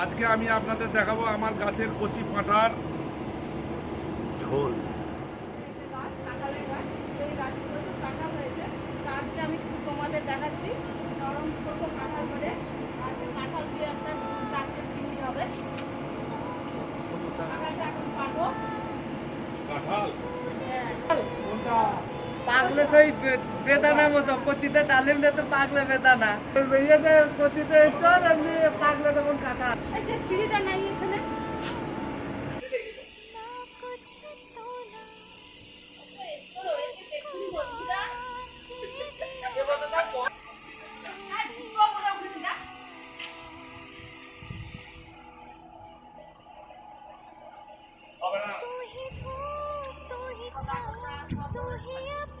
আজকে আমি আপনাদের দেখাবো আমার গাছের কচি পাঁঠার ঝোল। আমি তোমাদের দেখাচ্ছি। নরম করব কাঁঠাল করে। আজকে কাঁঠাল দিয়ে একটা চিংড়ি হবে কাঁঠালটা এখন পাবো কাঁঠাল পাগলে সেই বে- বেদানা মতো কচিতে ডালিম রে তো পাগলে বেদানা ইয়েতে কচিতে চল এমনি পাগলে তখন কাঁথা এই যে সিঁড়িটা নাই এখানে হবে না तू ही धूप तू ही छाया तू ही अपना पराया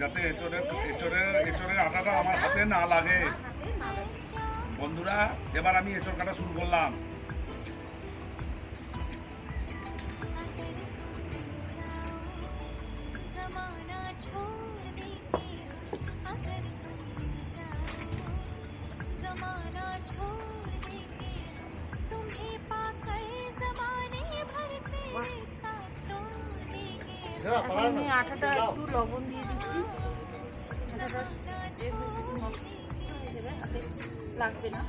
যাতে এচোরের এচোরের এচোরের আটাটা আমার হাতে না লাগে হাতে না লাগে। বন্ধুরা এবার আমি এচোর কাটা শুরু করলাম जमाना छोड़ देंगे अगर तुम जाओ जमाना छोड़ देंगे तुम्हें पाकर जमाने भर से रिश्ता तोड़ देंगे আমি একটু লবণ দিয়ে দিচ্ছি। লাগবে না।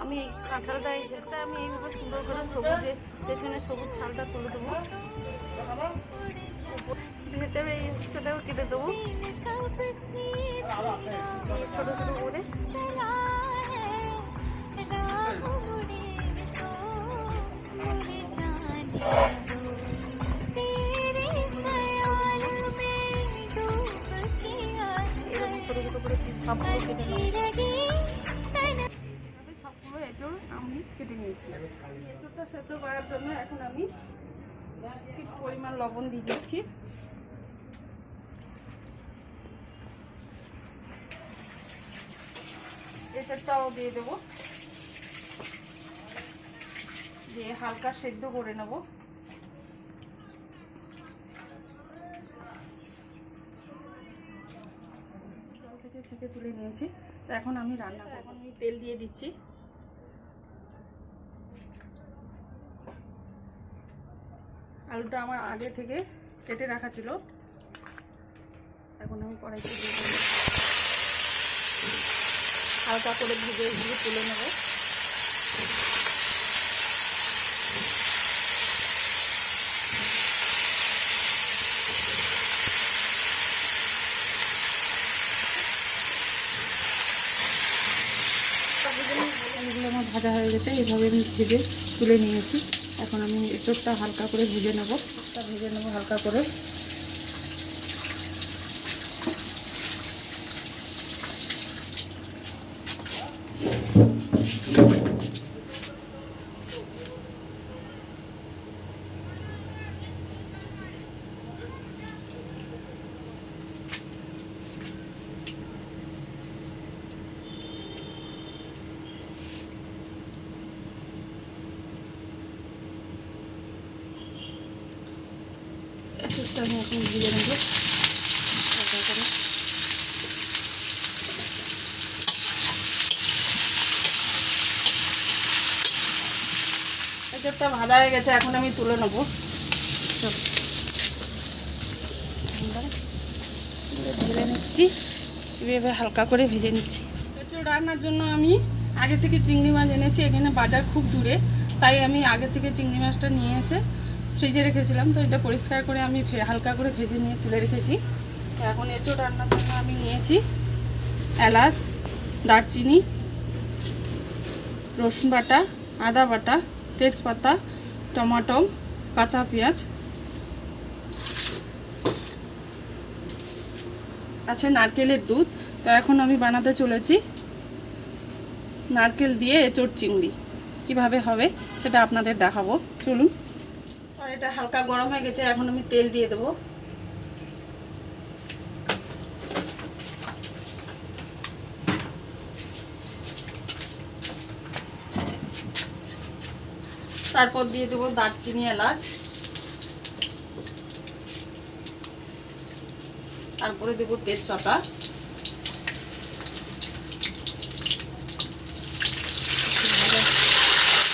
আমি কাঁঠালটা এই আমি এইভাবে সুন্দর করে সবুজে পেছনে সবুজ ছালটা তুলে দেবো। ছোট ছোট দেবো। ছোটো ছোটো করে। ছোটো ছোটো করে পিস সবগুলো কেটে আমি সবগুলো এঁচড় আমি কেটে নিয়েছি এঁচড়টা সেদ্ধ করার জন্য এখন আমি কিছু পরিমাণ লবণ দিয়ে দিচ্ছি। এঁচড়টাও দিয়ে দেবো। দিয়ে হালকা সেদ্ধ করে নেব। থেকে তুলে নিয়েছি। তো এখন আমি রান্না করব। এখন আমি তেল দিয়ে দিচ্ছি। আলুটা আমার আগে থেকে কেটে রাখা ছিল। এখন আমি কড়াইতে হালকা করে ভেজে ভেজে তুলে নেব এগুলো আমার ভাজা হয়ে গেছে এইভাবে আমি ভেজে তুলে নিয়েছি। এখন আমি এঁচোড়টা হালকা করে ভেজে নেব। ভেজে নেব হালকা করে। এঁচোড়টা আমি এখন ভেজে নেব এঁচোড়টা ভাজা হয়ে গেছে, এখন আমি তুলে নেব। ঢেলে নিচ্ছি, এভাবে হালকা করে ভেজে নিচ্ছি রান্নার জন্য আমি আগে থেকে চিংড়ি মাছ এনেছি, এখানে বাজার খুব দূরে, তাই আমি আগে থেকে চিংড়ি মাছটা নিয়ে এসে ফ্রিজে রেখেছিলাম, তো এটা পরিষ্কার করে আমি হালকা করে ভেজে নিয়ে তুলে রেখেছি। তো এখন এঁচোড় রান্নার জন্য আমি নিয়েছি এলাচ, দারচিনি, রসুন বাটা, আদা বাটা, তেজপাতা, টমাটো, কাঁচা পেঁয়াজ। আছে নারকেলের দুধ, তো এখন আমি বানাতে চলেছি নারকেল দিয়ে এঁচোড় চিংড়ি। কীভাবে হবে সেটা আপনাদের দেখাবো। চলুন। আর এটা হালকা গরম হয়ে গেছে, এখন আমি তেল দিয়ে দেবো। তারপর দিয়ে দেবো দারচিনি এলাচ। তারপরে দেবো তেজপাতা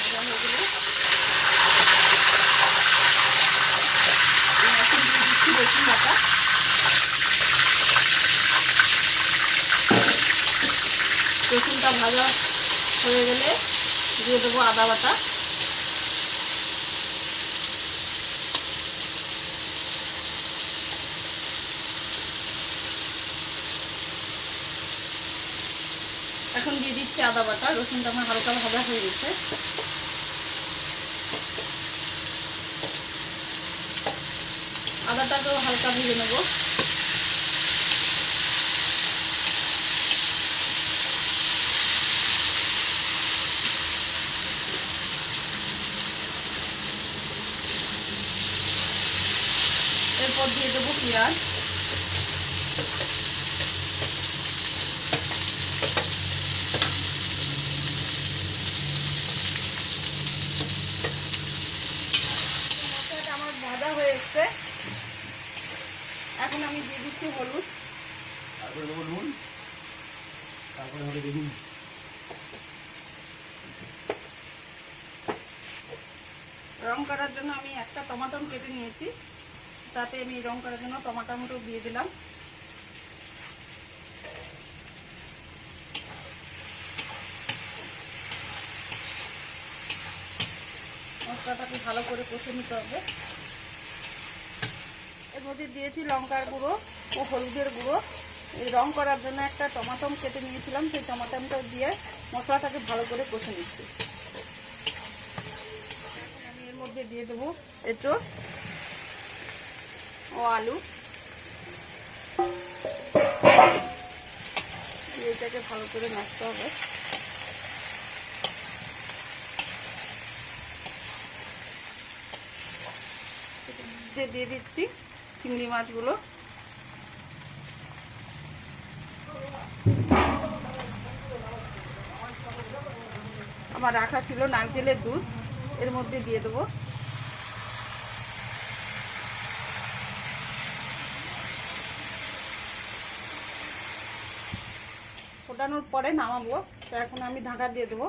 ভাজা হয়ে গেলে এই এখন দিয়ে দিচ্ছি রসুন বাটা রসুনটা ভাজা হয়ে গেলে দিয়ে দেবো আদা বাটা। এখন দিয়ে দিচ্ছি আদা বাটা, রসুনটা আমার হালকা ভাজা হয়ে গেছে। আদাটাকেও হালকা ভেজে নেব। এরপর দিয়ে দেবো পেঁয়াজ। মশলাটা আমার ভাজা হয়ে এসছে। এখন আমি দিয়ে দিচ্ছি হলুদ। তারপরে দেবো নুন। তারপরে হবে বেগুন রং করার জন্য আমি একটা টমাটম কেটে নিয়েছি। তাতে আমি রং করার জন্য টমাটমটো দিয়ে দিলাম। মশলাটাকে ভালো করে কষে নিতে হবে। এর মধ্যে দিয়েছি লঙ্কার গুঁড়ো ও হলুদের গুঁড়ো। এই রং করার জন্য একটা টমাটম কেটে নিয়েছিলাম, সেই টমাটমটা দিয়ে মশলাটাকে ভালো করে কষে নিচ্ছি। আমি এর মধ্যে দিয়ে দেবো এঁচড় ও আলু। এটাকে ভালো করে নাচতে হবে। যে দিয়ে দিচ্ছি চিংড়ি মাছগুলো। আমার রাখা ছিল নারকেলের দুধ, এর মধ্যে দিয়ে দেবো। ফোটানোর পরে নামাবো। তো এখন আমি ঢাকা দিয়ে দেবো।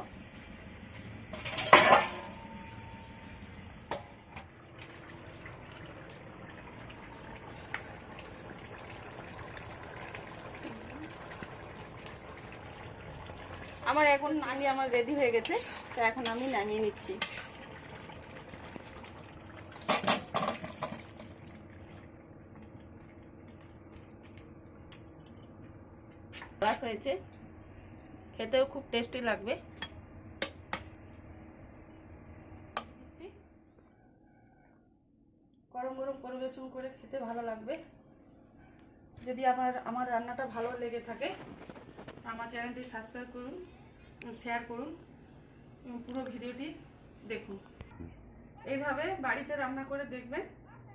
আমার এখন আমি আমার রেডি হয়ে গেছে, তো এখন আমি নামিয়ে নিচ্ছি। হয়েছে। খেতেও খুব টেস্টি লাগবে। গরম গরম পরিবেশন করে খেতে ভালো লাগবে। যদি আমার আমার রান্নাটা ভালো লেগে থাকে, আমার চ্যানেলটি সাবস্ক্রাইব করুন শেয়ার করুন পুরো ভিডিওটি দেখুন। এইভাবে বাড়িতে রান্না করে দেখবেন,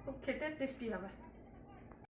খুব খেতে টেস্টি হবে।